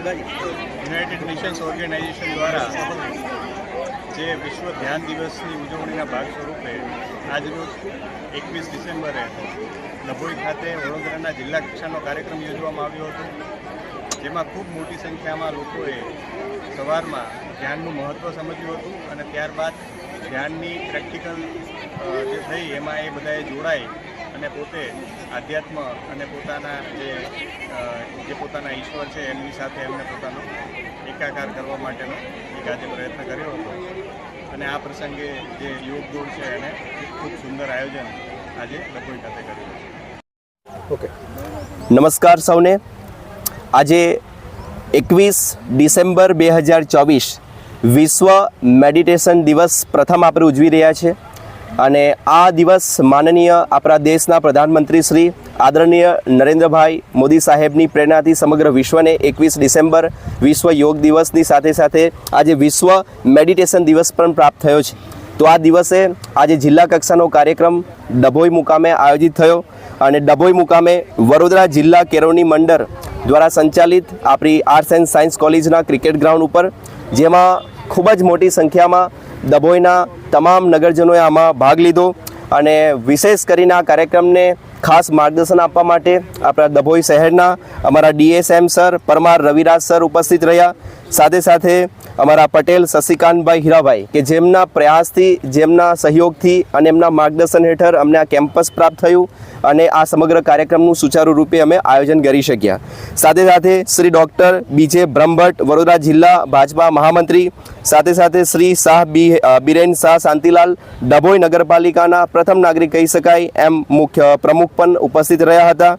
United Nations organisation દ્વારા જે વિશ્વ ધ્યાન દિવસની ઉજવણીના ભાગ સ્વરૂપે આજરોજ એકવીસ ડિસેમ્બરે ડભોઈ ખાતે વડોદરાના જિલ્લા કક્ષાનો કાર્યક્રમ યોજવામાં આવ્યો હતો. જેમાં ખૂબ મોટી સંખ્યામાં લોકોએ સવારમાં ધ્યાનનું મહત્ત્વ સમજ્યું હતું અને ત્યારબાદ ધ્યાનની પ્રેક્ટિકલ જે થઈ એમાં એ બધાએ જોડાઈ અને પોતે આધ્યાત્મ અને પોતાના જે પોતાના ઈશ્વર છે, એમની સાથે એમને પોતાનો એકાકાર કરવા માટેનો એક આજે પ્રયત્ન કર્યો હતો. અને આ પ્રસંગે જે યોગ દોડ છે એને ખૂબ સુંદર આયોજન આજે લખોઈ ખાતે કર્યું છે. નમસ્કાર સૌને. આજે એકવીસ ડિસેમ્બર બે હજાર ચોવીસ વિશ્વ મેડિટેશન દિવસ પ્રથમ આપણે ઉજવી રહ્યા છે. અને આ દિવસ માનનીય આપણા દેશના પ્રધાનમંત્રી શ્રી આદરણીય નરેન્દ્રભાઈ મોદી સાહેબની પ્રેરણાથી સમગ્ર વિશ્વને એકવીસ ડિસેમ્બર વિશ્વ યોગ દિવસની સાથે સાથે આજે વિશ્વ મેડિટેશન દિવસ પણ પ્રાપ્ત થયો છે. તો આ દિવસે આજે જિલ્લા કક્ષાનો કાર્યક્રમ ડભોઈ મુકામે આયોજિત થયો અને ડભોઈ મુકામે વડોદરા જિલ્લા કેરોની મંડળ દ્વારા સંચાલિત આપણી આર્ટ્સ એન્ડ સાયન્સ કોલેજના ક્રિકેટ ગ્રાઉન્ડ ઉપર, જેમાં ખૂબ જ મોટી સંખ્યામાં દભોઈના તમામ નગરજનોએ આમાં ભાગ લીધો અને વિશેષ કરીને આ કાર્યક્રમને ખાસ માર્ગદર્શન આપવા માટે આપણા દભોઈ શહેરના અમારા DSM sir Parmar Raviraj sir ઉપસ્થિત રહ્યા. સાથે સાથે અમારા પટેલ શશિકાંતભાઈ હીરાભાઈ કે જેમના પ્રયાસથી, જેમના સહયોગથી અને એમના માર્ગદર્શન હેઠળ અમને આ કેમ્પસ પ્રાપ્ત થયું અને આ સમગ્ર કાર્યક્રમનું સુચારુ રૂપે અમે આયોજન કરી શક્યા. સાથે સાથે શ્રી ડૉક્ટર બીજે બ્રહ્મભટ્ટ, વડોદરા જિલ્લા ભાજપા મહામંત્રી, સાથે સાથે શ્રી શાહ બી બિરેન શાહ શાંતિલાલ, ડભોઈ નગરપાલિકાના પ્રથમ નાગરિક કહી શકાય એમ મુખ્ય, પ્રમુખ પણ ઉપસ્થિત રહ્યા હતા.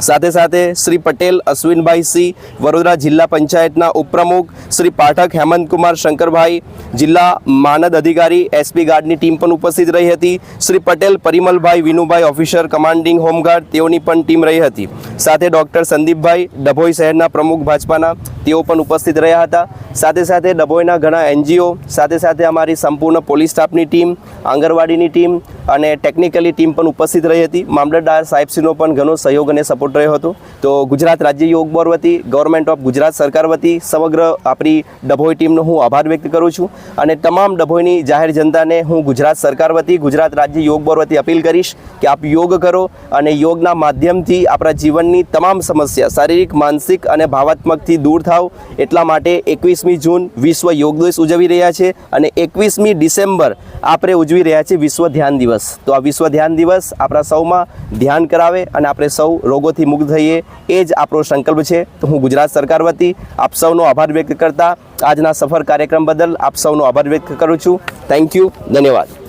સાથે સાથે શ્રી પટેલ, અશ્વિનભાઈ સિંહ વડોદરા જિલ્લા પંચાયતના ઉપપ્રમુખ શ્રી પાઠક હેમંતકુમાર શંકરભાઈ, જિલ્લા માનદ અધિકારી એસપી ગાર્ડની ટીમ પણ ઉપસ્થિત રહી હતી. Shri Patel, Parimalbhai, Vinubhai, officer, commanding home guard તેઓની પણ ટીમ રહી હતી. સાથે ડૉક્ટર સંદીપભાઈ ડભોઈ શહેરના પ્રમુખ ભાજપાના તેઓ પણ ઉપસ્થિત રહ્યા હતા. સાથે સાથે ડભોઈના ઘણા એનજીઓ, સાથે સાથે અમારી સંપૂર્ણ પોલીસ સ્ટાફની ટીમ, આંગણવાડીની ટીમ અને ટેકનિકલી ટીમ પણ ઉપસ્થિત રહી હતી. મામલતદાર સાહેબશ્રીનો પણ ઘણો સહયોગ અને સપોર્ટ રહ્યો હતો. તો ગુજરાત રાજ્ય યોગ બોર્ડ વતી ગવર્મેન્ટ ઓફ ગુજરાત સરકાર વતી, સમગ્ર આપણી ડભોઈ ટીમનો હું આભાર વ્યક્ત કરું છું. અને તમામ ડભોઈની જાહેર જનતાને હું ગુજરાત સરકાર વતી, ગુજરાત રાજ્ય યોગ બોર્ડ વતી અપીલ કરીશ કે આપ યોગ કરો અને યોગના માધ્યમથી આપણા જીવનની તમામ સમસ્યા શારીરિક, માનસિક અને ભાવાત્મકથી દૂર થાવ. એટલા માટે એકવીસમી જૂન વિશ્વ યોગ દિવસ ઉજવી રહ્યા છે અને એકવીસમી ડિસેમ્બર આપણે ઉજવી રહ્યા છીએ વિશ્વ ધ્યાન દિવસ. તો આ વિશ્વ ધ્યાન દિવસ આપણા સૌમાં ધ્યાન કરાવે અને આપણે સૌ રોગોથી મુક્ત થઈએ, એ જ આપણો સંકલ્પ છે. તો હું ગુજરાત સરકાર વતી આપ સૌનો આભાર વ્યક્ત કરતા આજના સફળ કાર્યક્રમ બદલ આપ સૌનો આભાર વ્યક્ત કરું છું. થેન્ક યુ ધન્યવાદ.